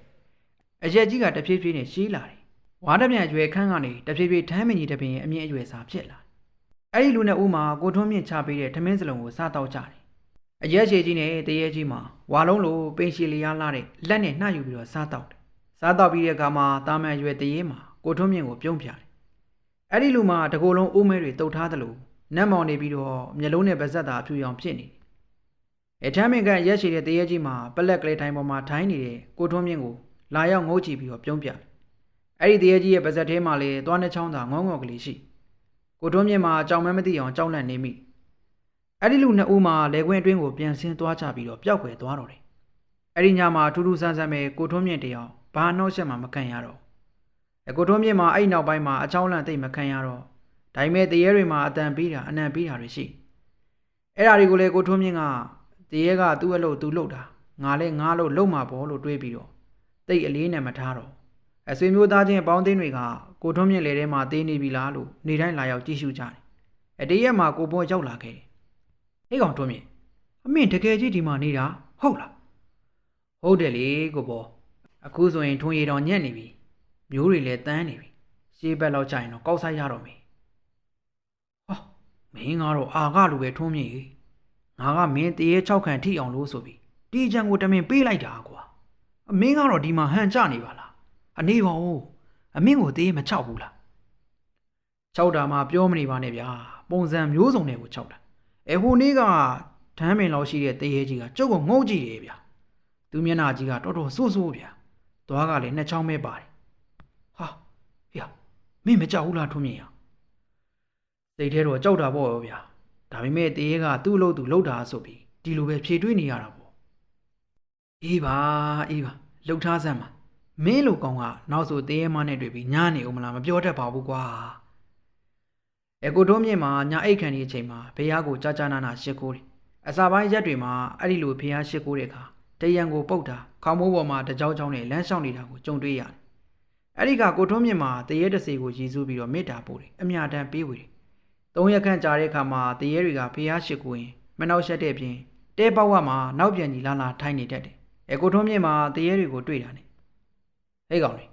အရက်ကြီးကတဖြည်းဖြည်းနဲ့ရှီးလာတယ်။ ဝါးတပြန်ရွယ်ခန်းကနေတဖြည်းဖြည်းထမ်းမင်ကြီးတပင်ရဲ့အမြင့်အရွယ်စာဖြစ်လာ။အဲ့ဒီလူနှစ်ဦးမှာကိုထွန်းမြင့်ချပေးတဲ့ထမင်းစလုံးကိုစားတော့ကြတယ်။အရက်ရှည်ကြီးနဲ့တရေကြီးမှာဝါလုံးလိုပင်ရှည်လျားလာတဲ့လက်နဲ့နှှပ်ယူပြီးတော့စားတော့တယ်။စားတော့ပြီးတဲ့အခါမှာတာမန်ရွယ်တရေမှာကိုထွန်းမြင့်ကိုပြုံးပြတယ်။အဲ့ဒီလူမှာတကိုယ်လုံးအိုးမဲတွေတုတ်ထားသလိုနတ်မောင်နေပြီးတော့မျက်လုံးနဲ့ပါးစပ်သာအဖြူရောင်ဖြစ်နေတယ်။အထမ်းမင်ကရက်ရှိတဲ့တရေကြီးမှာပလက်ကလေးတိုင်းပေါ်မှာထိုင်းနေတဲ့ကိုထွန်းမြင့်ကိုလာရောက်ငုတ်ကြည့်ပြီးတော့ပြုံးပြတယ်။ အဲ့ဒီတရေကြီးရဲ့ပါးစပ်ထဲမှာလေသွားနှချောင်းသာငေါငေါကလေးရှိ။ကိုထွန်းမြင့်မှာကြောင်မဲမသိအောင်ကြောက်လန့်နေမိ။အဲ့ဒီလူနှစ်ဦးမှာလေခွင်းအတွင်းကိုပြန်ဆင်းသွားကြပြီးတော့ပျောက်ကွယ်သွားတော့တယ်။အဲ့ဒီညမှာထူးထူးဆန်းဆန်းပဲကိုထွန်းမြင့်တယောက်ဘာနှောက်ရှက်မှမကန်ရတော့။အကိုထွန်းမြင့်မှာအဲ့နောက်ပိုင်းမှာအချောင်းလန့်သိမ့်မခံရတော့ဒါပေမဲ့တရေတွေမှာအတန်ပေးတာအနံပေးတာတွေရှိအဲ့ဒါတွေကိုလေကိုထွန်းမြင့်ကတရေကသူ့အလုပ်သူလုပ်တာငါလည်းငါလို့လုံမှာပေါ့လို့တွေးပြီးတော့တိတ်အလေးနဲ့မထားတော့ အဆွေမျိုးသားချင်းအပေါင်းအသင်းတွေကကိုထွန်းမြင့်လေထဲမှာတင်းနေပြီလားလို့နေတိုင်းလာရောက်ကြည့်ရှုကြတယ်အတရက်မှာကိုပေါ်ရောက်လာခဲ့တယ်ဟေးကောင်ထွန်းမြင့်အမင်းတကယ်ကြီးဒီမှာနေတာဟုတ်လားဟုတ်တယ်လေကိုပေါ်အခုဆိုရင်ထွန်းရီတော်ညက်နေပြီမျိုးတွေလည်းတန်းနေပြီရှေးဘက်လောက်ကြာရင်တော့ကောက်ဆိုင်ရတော့မယ်ဟာမင်းကတော့အာကလူပဲထွန်းမြင့်ငါကမင်းတရေ၆ခံထိအောင်လို့ဆိုပြီးတီချန်ကိုတမင်ပေးလိုက်တာကွာအမင်းကတော့ဒီမှာဟန်ကြနေပါလား အနေပါဦးအမင်းကိုတရေမချောက်ဘူးလားချောက်တာမှပြောမနေပါနဲ့ဗျာပုံစံမျိုးစုံတွေကိုချောက်တာအဲဟိုနေ့ကဓမ်းမင်လောက်ရှိတဲ့တရေကြီးကကျုပ်ကိုငုတ်ကြည့်တယ်ဗျာသူမျက်နှာကြီးကတော်တော်ဆိုးဆိုးဗျာသွားကလည်းနှစ်ချောင်းပဲပါတယ်ဟာဟေ့မင်းမကြောက်ဘူးလားထွန်းမြင့်ရစိတ်ထဲတော့ကြောက်တာပေါ့ရောဗျာဒါပေမဲ့တရေကသူ့လို့သူလှုပ်တာဆိုပြီးဒီလိုပဲဖြေတွေးနေရတာပေါ့အေးပါအေးပါလှုပ်ထားစမ်းပါ မင်းလိုကောင်ကနောက်ဆိုတရေမနဲ့တွေ့ပြီးညားနေဦးမလားမပြောတတ်ပါဘူးကွာအကိုတို့မြင့်မှာညာအိတ်ခံဒီအချိန်မှာဘုရားကိုကြာကြာနာနာရှစ်ခိုးတယ်အစာပိုင်းရက်တွေမှာအဲ့ဒီလိုဘုရားရှစ်ခိုးတဲ့အခါတရံကိုပုတ်တာခေါင်းမိုးပေါ်မှာတကြောင်ကြောင်နဲ့လမ်းလျှောက်နေတာကိုကြုံတွေ့ရတယ်အဲ့ဒီကကိုထွန်းမြင့်မှာတရေတစေကိုရည်စူးပြီးတော့မေတ္တာပို့တယ်အမြတမ်းပေးဝေတယ်သုံးရက်ခန့်ကြာတဲ့အခါမှာတရေတွေကဘုရားရှစ်ခိုးရင်မနှောက်ရက်တဲ့ပြင်တဲပေါက်ဝမှာနောက်ပြန်ကြီးလာလာထိုင်နေတတ်တယ်အကိုထွန်းမြင့်မှာတရေတွေကိုတွေ့တာနဲ့ ဟေးကောင်လေ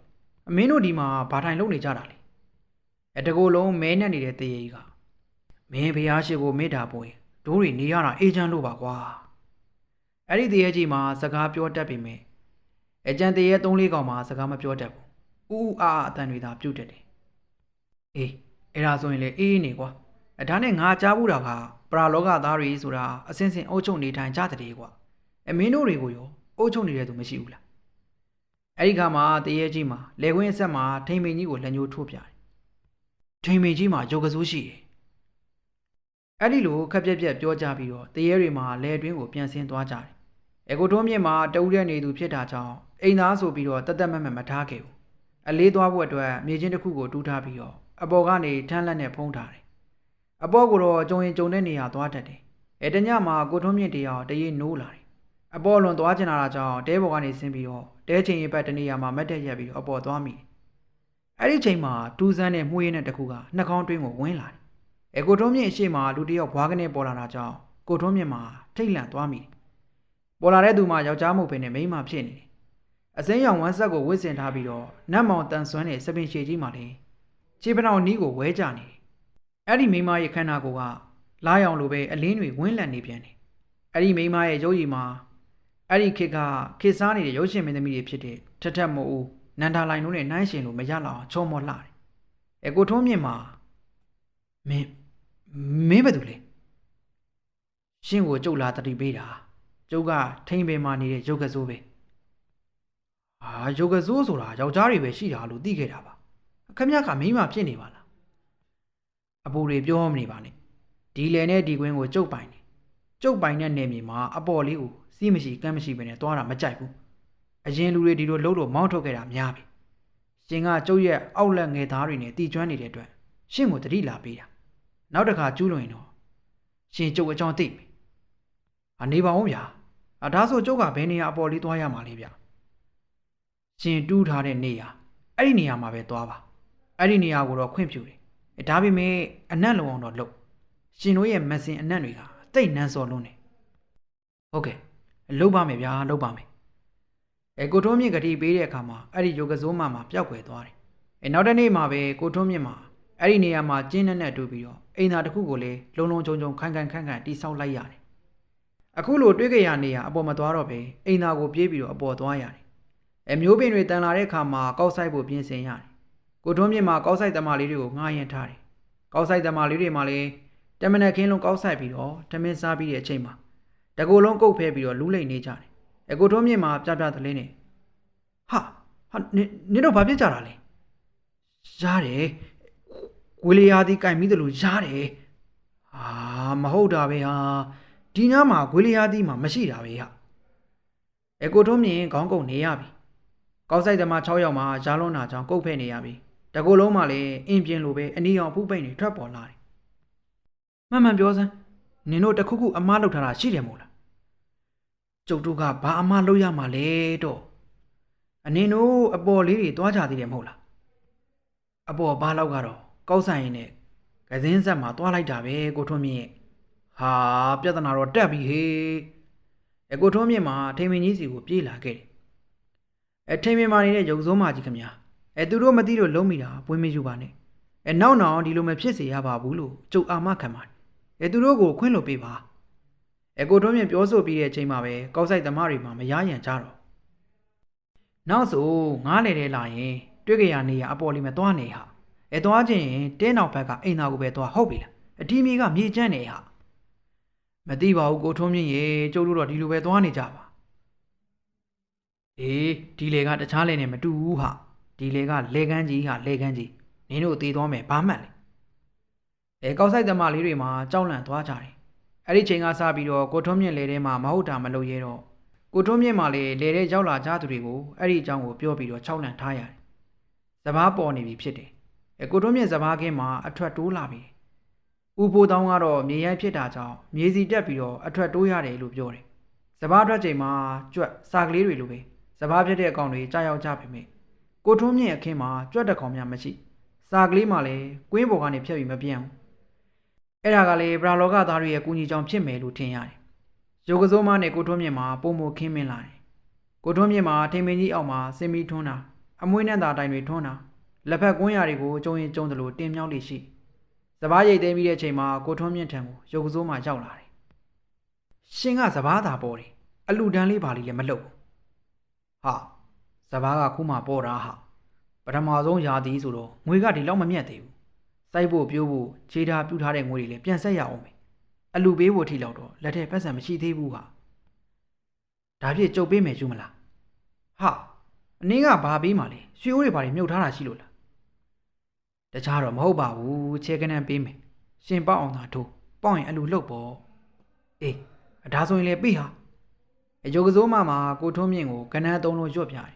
အမင်းတို့ဒီမှာဘာထိုင်လုပ်နေကြတာလဲအတကိုယ်လုံးမဲနဲ့နေတဲ့တရေကြီးကမင်းဘုရားရှိခိုးမေတ္တာပို့ရင်ဒဒိုးတွေနေရတာအေးချမ်းလို့ပါကွာအဲ့ဒီတရေကြီးမှာစကားပြောတတ်ပေမဲ့အကြံတရေ၃လေးကောင်မှာစကားမပြောတတ်ဘူးဥဥအာအာအတန်တွေသာပြုတ်တတ်တယ်အေးအဲ့ဒါဆိုရင်လေအေးနေကွာအဒါနဲ့ငါကြားဘူးတာကပရာလောကသားတွေဆိုတာအစင်းစင်အုပ်ချုပ်နေထိုင်ကြတဲ့ကွာအမင်းတို့တွေကိုရောအုပ်ချုပ်နေတဲ့သူမရှိဘူးလား အဲ့ဒီခါမှာတရေကြီးမှာလေခွင်းအဆက်မှာထိန်မင်းကြီးကိုလက်ညှိုးထိုးပြတယ်ထိန်မင်းကြီးမှာယောဂစိုးရှိတယ်အဲ့ဒီလိုခက်ပြက်ပြက်ပြောကြပြီးတော့တရေတွေမှာလဲတွင်းကိုပြန်ဆင်းသွားကြတယ်။အကိုတိုးမြင့်မှာတဦးတဲ့နေသူဖြစ်တာကြောင့်အိမ်သားဆိုပြီးတော့တသက်မက်မက်မထားခဲ့ဘူး။အလေးသွားဖို့အတွက်မြေချင်းတစ်ခုကိုတူးထားပြီးတော့အပေါ်ကနေထန်းလက်နဲ့ဖုံးထားတယ်။အပေါ်ကိုတော့ကြုံရင်ကြုံတဲ့နေရာသွားတတ်တယ်။အဲတညမှာကိုထွန်းမြင့်တရားတရေနိုးလာတယ်။ အပေါ်လွန်သွားကျင်လာတာကြောင့်တဲပေါ်ကနေဆင်းပြီးတော့တဲချင်းရင်ဘက်တနေရာမှာမတ်တက်ရက်ပြီးတော့အပေါ်သွားမိတယ်။အဲ့ဒီချိန်မှာတူးစမ်းတဲ့မှုရင်းတဲ့တစ်ခုကနှာခေါင်းတွင်းကိုဝင်လာတယ်။အဲကိုထွန်းမြင့်အရှိမလူတစ်ယောက်ဘွားကနေပေါ်လာတာကြောင့်ကိုထွန်းမြင့်မှာထိတ်လန့်သွားမိတယ်။ပေါ်လာတဲ့သူမှာယောက်ျားမဟုတ်ဘဲနဲ့မိန်းမဖြစ်နေတယ်။အစင်းရောင်ဝမ်းဆက်ကိုဝစ်စင်ထားပြီးတော့နတ်မောင်တန်ဆွမ်းတဲ့စပင်ရှည်ကြီးမှလည်းခြေပနောင်နီးကိုဝဲကြနေတယ်။အဲ့ဒီမိန်းမရဲ့ခန္ဓာကိုယ်ကလားရောင်လိုပဲအလင်းတွေဝင်းလန့်နေပြန်တယ်။အဲ့ဒီမိန်းမရဲ့ရုပ်ရည်မှာ အဲ့ဒီခေတ်ကခေတ်စားနေတဲ့ရုပ်ရှင်မင်းသမီးတွေဖြစ်တဲ့ထက်ထက်မို့ဦးနန္ဒာလိုင်တို့နဲ့နှိုင်းရှင်လို့မရလောက်အောင်ချောမောလှတယ်။အဲကိုထွန်းမြင့်မှာမင်းမင်းဘာတူလဲရှင့်ကိုကြုတ်လာတတိပေးတာကျုပ်ကထိန်ပင်မာနေတဲ့ရုပ်ကစိုးပဲအာရုပ်ကစိုးဆိုတာယောက်ျားတွေပဲရှိတာလို့သိခဲ့တာပါခမရကမိန်းမဖြစ်နေပါလားအပူတွေပြောမနေပါနဲ့ဒီလေနဲ့ဒီကွင်းကိုကျုပ်ပိုင်တယ်ကျုပ်ပိုင်တဲ့နေမြေမှာအပေါ်လေးကို စီးမရှိကမ်းမရှိပဲနဲ့သွားတာမကြိုက်ဘူးအရင်လူတွေဒီလိုလှုပ်လို့မောင်းထုတ်ခဲ့တာများပြီရှင်ကကျုပ်ရဲ့အောက်လက်ငယ်သားတွေနဲ့တီကျွမ်းနေတဲ့အတွက်ရှင့်ကိုတတိလာပေးတာနောက်တစ်ခါကျူးလွန်ရင်တော့ရှင်ကျုပ်အကြောင်းသိပြီ။အနေပါဦးဗျာ။အဒါဆိုကျုပ်ကဘယ်နေရာအပေါ်လေးသွားရမှာလဲဗျ။ရှင်တူးထားတဲ့နေရာအဲ့ဒီနေရာမှာပဲသွားပါ။အဲ့ဒီနေရာကိုတော့ခွင့်ပြုတယ်။အဲဒါပေမဲ့အနက်လုံအောင်တော့လုပ်။ရှင်တို့ရဲ့မက်ဆင်အနက်တွေကတိတ်နန်းစော်လွန်းတယ်။ဟုတ်ကဲ့ လုပ်ပါမယ်ဗျာလုပ်ပါမယ်။အဲကိုထွန်းမြင့်ကတိပေးတဲ့အခါမှာအဲ့ဒီယောဂစိုးမမှာပျောက်ကွယ်သွားတယ်။အဲနောက်တစ်နေ့မှာပဲကိုထွန်းမြင့်မှာအဲ့ဒီနေရာမှာကျင်းနဲ့နဲ့တူပြီးတော့အိမ်သာတစ်ခုကိုလည်းလုံလုံချုံချုံခိုင်ခိုင်ခန့်ခန့်တိဆောက်လိုက်ရတယ်။အခုလိုတွေးကြရနေရအပေါ်မသွားတော့ပဲအိမ်သာကိုပြေးပြီးတော့အပေါ်သွားရတယ်။အမျိုးပင်တွေတန်လာတဲ့အခါမှာကောက်ဆိုင်ဖို့ပြင်ဆင်ရတယ်။ကိုထွန်းမြင့်မှာကောက်ဆိုင်တမလေးတွေကိုငှားရင်ထားတယ်။ကောက်ဆိုင်တမလေးတွေမှာလည်းတမနက်ခင်းလုံးကောက်ဆိုင်ပြီးတော့တမင်းစားပြီးတဲ့အချိန်မှာ တကူလုံးကုတ်ဖဲပြီးတော့လူးလိမ့်နေကြတယ်။အကိုထွန်းမြင့်မှာပြပြသလင်းနေဟာဟာနင်နင်တို့ဘာဖြစ်ကြတာလဲ။ရတယ်ဝေလျာသည်ကြိုင်မိတယ်လို့ရတယ်ဟာမဟုတ်တာပဲဟာဒီညမှာဝေလျာသည်မှာမရှိတာပဲဟာအကိုထုံးမြင်ခေါင်းကုတ်နေရပြီကောက်ဆိုင်သမား6ယောက်မှာရားလွန်နာကြောင့်ကုတ်ဖဲ့နေရပြီတကူလုံးမှလည်းအင်းပြင်းလိုပဲအနီအောင်ဖူးပိန်တွေထွက်ပေါ်လာတယ်မှန်မှန်ပြောစမ်းနင်တို့တခုခုအမားလောက်ထားတာရှိတယ်မို့လား ကျုပ်တို့ကဘာအမားလုပ်ရမှာလဲတော့အနင်တို့အပေါ်လေးတွေတွားကြသေးတယ်မဟုတ်လားအပေါ်ဘာလောက်ကတော့ကောက်ဆိုင်ရင်နဲ့ကစင်းဆက်မှာတွားလိုက်တာပဲကိုထွန်းမြင့်ရဲ့ဟာပြဿနာတော့တက်ပြီဟေးအကိုထွန်းမြင့်မှာထိန်မင်းကြီးစီကိုပြေးလာခဲ့တယ်အထိန်မင်းမာနေတဲ့ရုပ်စိုးမကြီးခမညာအဲသူတို့မသိလို့လုံးမိတာပွင့်မယူပါနဲ့အဲနောက်နောက်ဒီလိုမဖြစ်စေရပါဘူးလို့ကျုပ်အာမခံပါတယ်အဲသူတို့ကိုခွင့်လွှတ်ပေးပါ အကိုထွန်းမြင့်ပြောဆိုပြီးတဲ့အချိန်မှာပဲကောက်ဆိုင်သမားတွေမှာမရရန်ကြတော့နောက်ဆိုငားလေတဲ့လာရင် တွေ့ကြရနေရအပေါ်လေးမသွားနေဟာအဲသွားခြင်းရင်တင်းနောက်ဘက်ကအိမ်သားကိုပဲသွားဟုတ်ပြီလားအတီးမီကမြေကျန်းနေဟာမသိပါဘူးကိုထုံးမြင့်ရေကျုပ်တို့တော့ဒီလိုပဲသွားနေကြပါအေးဒီလေကတခြားလေနဲ့မတူဘူးဟာဒီလေကလေကန်းကြီးဟာလေကန်းကြီးနင်တို့သေးသွားမယ်ဘာမှန်လဲအဲကောက်ဆိုင်သမားလေးတွေမှာကြောက်လန့်သွားကြတယ် အဲ့ဒီချိန်ကစပြီးတော့ကိုထုံးမြင့်လေထဲမှာမဟုတ်တာမလုပ်ရဲတော့ကိုထုံးမြင့်မှလည်းလေထဲရောက်လာကြသူတွေကိုအဲ့ဒီအကြောင်းကိုပြောပြီးတော့ကြောက်လန့်ထားရတယ်စဘာပေါ်နေပြီဖြစ်တယ်အကိုတို့မြင့်စဘာကင်းမှာအထွက်တိုးလာပြီ။ဦးဖိုးတောင်းကတော့မြေရိုက်ဖြစ်တာကြောင့်မြေစီတက်ပြီးတော့အထွက်တိုးရတယ်လို့ပြောတယ်။စဘာထွက်ချိန်မှာကြွက်စာကလေးတွေလိုပဲစဘာဖြစ်တဲ့အကောင်တွေကြားရောက်ကြပြီမေ။ကိုထွန်းမြင့်အခင်းမှာကြွက်တစ်ကောင်များမရှိ။စာကလေးမှလည်းကွင်းပေါ်ကနေဖြတ်ပြီးမပြန့်ဘူး။ အဲ့ဒါကလေဗရာလောကသားတွေရဲ့ကူညီကြောင်ဖြစ်မယ်လို့ထင်ရတယ်။ရုပ်ကစိုးမနဲ့ကိုထွန်းမြင့်မှာပုံမခင်းမင်းလာတယ်။ကိုထွန်းမြင့်မှာထိန်မင်းကြီးအောက်မှာစင်မီထွန်းတာအမွှေးနဲ့တာတိုင်တွေထွန်းတာလက်ဖက်ကွင်းရာတွေကိုကျုံရင်ကျုံသလိုတင်မြောက်လိရှိစပားရိတ်သိမ်းပြီးတဲ့အချိန်မှာကိုထွန်းမြင့်ထံကိုရုပ်ကစိုးမှရောက်လာတယ်ရှင်ကစဘာသာပေါ်တယ်အလူတန်းလေးပါလိလည်းမလုပ်ဘူးဟာစဘာကခုမှပေါ်တာဟာပထမဆုံးရာသီဆိုတော့ငွေကဒီလောက်မမြတ်သေးဘူး စိုက်ဖို့ပြိုးဖို့ခြေထားပြူထားတဲ့ငွေတွေလည်းပြန်ဆက်ရအောင်မယ်အလူပေးဖို့ထိလောက်တော့လက်ထက်ပတ်စံမရှိသေးဘူးဟာဒါပြည့်ကြုတ်ပေးမယ်ယူမလားဟာအနည်းကဘာပေးမှလဲရွှေအိုးတွေဘာတွေမြုပ်ထားတာရှိလို့လားတခြားတော့မဟုတ်ပါဘူးခြေကနန်းပေးမယ်ရှင်ပေါက်အောင်သာထိုးပေါက်ရင်အလူလှုပ်ပေါ့အေးအဒါဆိုရင်လေပြီဟာအယုတ်ကစိုးမမှာကိုထုံးမြင့်ကိုကနန်းသုံးလို့ရွတ်ပြတယ်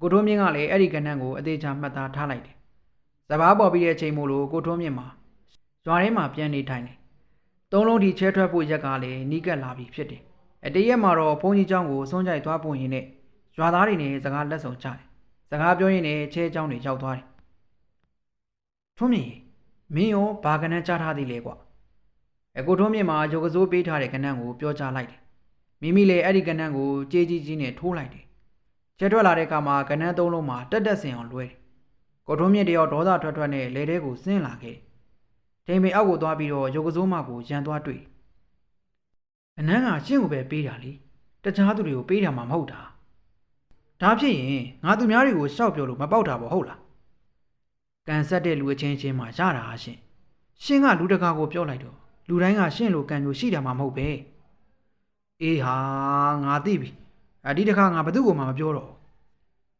ကိုထုံးမြင့်ကလည်းအဲ့ဒီကနန်းကိုအသေးချာမှတ်သားထားလိုက်တယ် စဘာပေါ်ပြီးတဲ့အချိန်မို့လို့ကိုထုံးမြင့်မှာရွာထဲမှာပြန်နေထိုင်တယ်သုံးလုံးဒီချဲထွက်ဖို့ရက်ကလည်းနီးကပ်လာပြီဖြစ်တယ်အတရက်မှာတော့ဘုန်းကြီးเจ้าကိုစွန့်ကြိုက်သွားပုံရင်နဲ့ရွာသားတွေနဲ့စကားလက်ဆောင်ကြတယ်စကားပြောရင်းနဲ့ချဲเจ้าတွေရောက်သွားတယ်ထုံးမြင့်ရေမင်းရောဘာကနန်းကြားထားသေးလဲကွာအကိုထုံးမြင့်မှာရုပ်ကစိုးပေးထားတဲ့ကနန်းကိုပြောကြားလိုက်တယ်မိမိလည်းအဲ့ဒီကနန်းကိုကြေးကြီးကြီးနဲ့ထိုးလိုက်တယ်ချဲထွက်လာတဲ့အခါမှာကနန်းသုံးလုံးမှာတက်တက်ဆင်အောင်လွဲတယ် ကိုထုံးမြင့်တယောက်ဒေါသထွက်ထွက်နဲ့လေထဲကိုဆင်းလာခဲ့တယ်ဒိန်မေအောက်ကိုသွားပြီးတော့ရုပ်ကစိုးမကိုရန်သွားတွေ့အနန်းကရှင့်ကိုပဲပေးတာလေတခြားသူတွေကိုပေးတာမှမဟုတ်တာဒါဖြစ်ရင်ငါသူများတွေကိုရှောက်ပြောလို့မပေါက်တာပေါ့ဟုတ်လားကန်ဆက်တဲ့လူအချင်းချင်းမှရတာဟာရှင်ရှင်းကလူတကာကိုပြောလိုက်တော့လူတိုင်းကရှင့်လိုကံမျိုးရှိတယ်မှာမဟုတ်ပဲအေးဟာငါသိပြီအဒီတခါငါဘသူ့ကိုမှမပြောတော့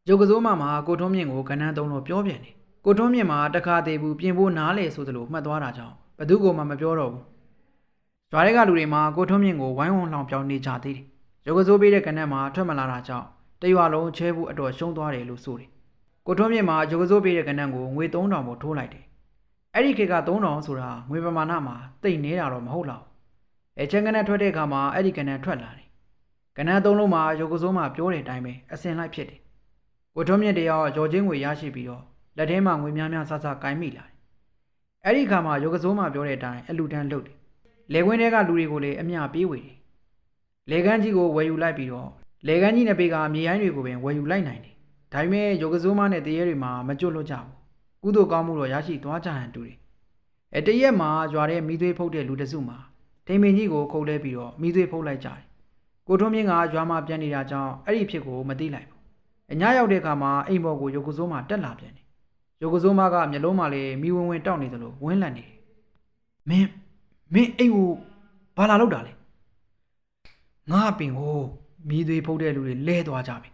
ရုပ်ကစိုးမမှာကိုထွန်းမြင့်ကိုကနန်းသုံးလို့ပြောပြန်တယ်ကိုထွန်းမြင့်မှာတခါသေးဘူးပြင်ဖို့နားလေဆိုသလိုမှတ်သွားတာကြောင့်ဘသူ့ကိုမှမပြောတော့ဘူးကျွားတဲ့ကလူတွေမှာကိုထွန်းမြင့်ကိုဝိုင်းဝန်းလောင်ပြောင်းနေကြသေးတယ်ရုပ်ကစိုးပေးတဲ့ကနန်းမှာထွက်မလာတာကြောင့်တရွာလုံးချဲဖို့အတော်ရှုံးသွားတယ်လို့ဆိုတယ်ကိုထွန်းမြင့်မှာရုပ်ကစိုးပေးတဲ့ကနန်းကိုငွေ3000မို့ထိုးလိုက်တယ်အဲ့ဒီခေတ်က3000ဆိုတာငွေပမာဏမှာတိတ်နေတာတော့မဟုတ်တော့အဲချန်ကနန်းထွက်တဲ့အခါမှာအဲ့ဒီကနန်းထွက်လာတယ်ကနန်းသုံးလုံးမှာရုပ်ကစိုးမှာပြောတဲ့အတိုင်းပဲအစင်လိုက်ဖြစ်တယ် ကိုထွန်းမြင့်တယောက်ရော်ချင်းငွေရရှိပြီးတော့လက်ထဲမှာငွေများများဆဆကင်မိလာတယ်အဲ့ဒီအခါမှာရုပ်ကစိုးမှာပြောတဲ့အတိုင်းအလူတန်းလုပ်တယ်လေကွင်းထဲကလူတွေကိုလည်းအမျှပေးဝေတယ်လေကန်းကြီးကိုဝယ်ယူလိုက်ပြီးတော့လေကန်းကြီးနဲ့ပေကမြေရိုင်းတွေကိုပင်ဝယ်ယူလိုက်နိုင်တယ်ဒါပေမဲ့ရုပ်ကစိုးမနဲ့တရေတွေမှာမကြွလွတ်ကြဘူးကုသိုလ်ကောင်းမှုတော့ရရှိသွားကြဟန်တူတယ်အဲတရက်မှာရွာထဲမိသွေးဖုတ်တဲ့လူတစုမှာထိန်မင်းကြီးကိုခုတ်လဲပြီးတော့မိသွေးဖုတ်လိုက်ကြတယ်ကိုထွန်းမြင့်ကရွာမှာပြန်နေတာကြောင့်အဲ့ဒီဖြစ်ကိုမသိလိုက်ဘူး အညာရောက်တဲ့အခါမှာအိမ်ဘော်ကိုရုပ်ကစိုးမတက်လာပြန်တယ်ရုပ်ကစိုးမကမျက်လုံးမှာလည်းမိဝင်ဝင်တောက်နေသလိုဝင်းလန့်နေတယ်မင်းမင်းအိမ်ကိုဘာလာလောက်တာလဲငါပင်ကိုမိသွေးဖုတ်တဲ့လူတွေလဲသွားကြပြီ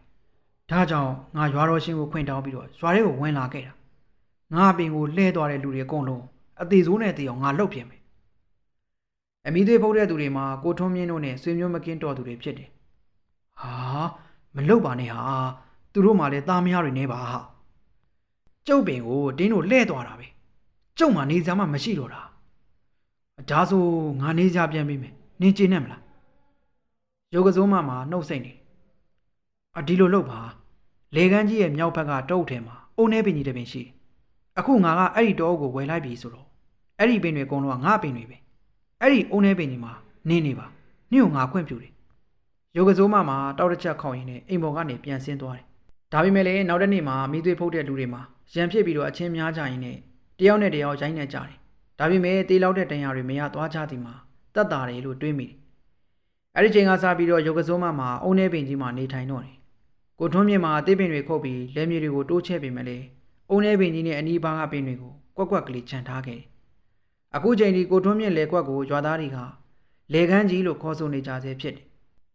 ဒါကြောင့်ငါရွာတော်ရှင်ကိုခွင့်တောင်းပြီးတော့ရွာထဲကိုဝင်လာခဲ့တာငါပင်ကိုလှဲသွားတဲ့လူတွေအကုန်လုံးအသေးစိုးနဲ့တည်အောင်ငါလှုပ်ပြင်မယ်အမိသေးဖုတ်တဲ့သူတွေမှာကိုထွန်းမြင့်တို့နဲ့ဆွေမျိုးမကင်းတော်သူတွေဖြစ်တယ်ဟာမလှုပ်ပါနဲ့ဟာ သူတို့မှလည်းသားမယားတွေနေပါဟာကျုပ်ပင်ကိုတင်းတို့လှဲသွားတာပဲကျုပ်မှနေစရာမှမရှိတော့တာဒါဆိုငါနေစရာပြန်ပေးမယ်နင်းကျေနပ်မလားရုပ်ကစိုးမမှာနှုတ်ဆက်နေအဒီလိုလုပ်ပါလေကန်းကြီးရဲ့မြောက်ဘက်ကတုတ်ထဲမှာအုံနေပင်ကြီးတစ်ပင်ရှိတယ်အခုငါကအဲ့ဒီတောအုပ်ကိုဝယ်လိုက်ပြီဆိုတော့အဲ့ဒီပင်တွေအကုန်လုံးကငါပင်တွေပဲအဲ့ဒီအုံနေပင်ကြီးမှာနင်းနေပါနင့်ကိုငါခွင့်ပြုတယ်ရုပ်ကစိုးမမှာတောက်တစ်ချက်ခေါင်ရင်းနဲ့အိမ်ပေါ်ကနေပြန်ဆင်းသွားတယ် ဒါပေမဲ့လည်းနောက်တစ်နေ့မှာမိသွေးဖုတ်တဲ့လူတွေမှာရံဖြစ်ပြီးတော့အချင်းများကြရင်နဲ့တယောက်နဲ့တယောက်ရိုင်းနေကြတယ်ဒါပေမဲ့တေးလောက်တဲ့တန်ရာတွေမရသွားကြသည်မှာတတ်တာတယ်လို့တွေးမိတယ်အဲ့ဒီချိန်ကစပြီးတော့ရုပ်ကစိုးမမှာအုံနေပင်ကြီးမှာနေထိုင်တော့တယ်ကိုထွန်းမြင့်မှာအသေးပင်တွေခုတ်ပြီးလက်မြေတွေကိုတိုးချဲ့ပေးမယ်လေအုံနေပင်ကြီးနဲ့အနီးပါးကပင်တွေကိုကွက်ကွက်ကလေးခြံထားခဲ့တယ်။အခုချိန်ဒီကိုထွန်းမြင့်လေကွက်ကိုရွာသားတွေကလေကန်းကြီးလို့ခေါ်ဆိုနေကြဆဲဖြစ်တယ်။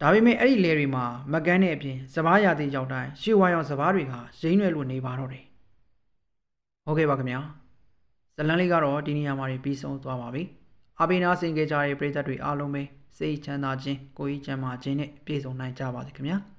ဒါပေမဲ့အဲ့ဒီလေတွေမှာမကန်းတဲ့အပြင်စပားရာသီရောက်တိုင်းရှေ့ဝါရောင်စပားတွေကရင်းရွယ်လို့နေပါတော့တယ်။ဟုတ်ကဲ့ပါခင်ဗျာ။ဇလန်းလေးကတော့ဒီနေရာမှာပြီးဆုံးသွားပါပြီ။အပိနာစင်ကြကြတဲ့ပရိသတ်တွေအားလုံးပဲစိတ်ချမ်းသာခြင်းကိုယ်ကြီးချမ်းသာခြင်းနဲ့ပြည့်စုံနိုင်ကြပါစေခင်ဗျာ။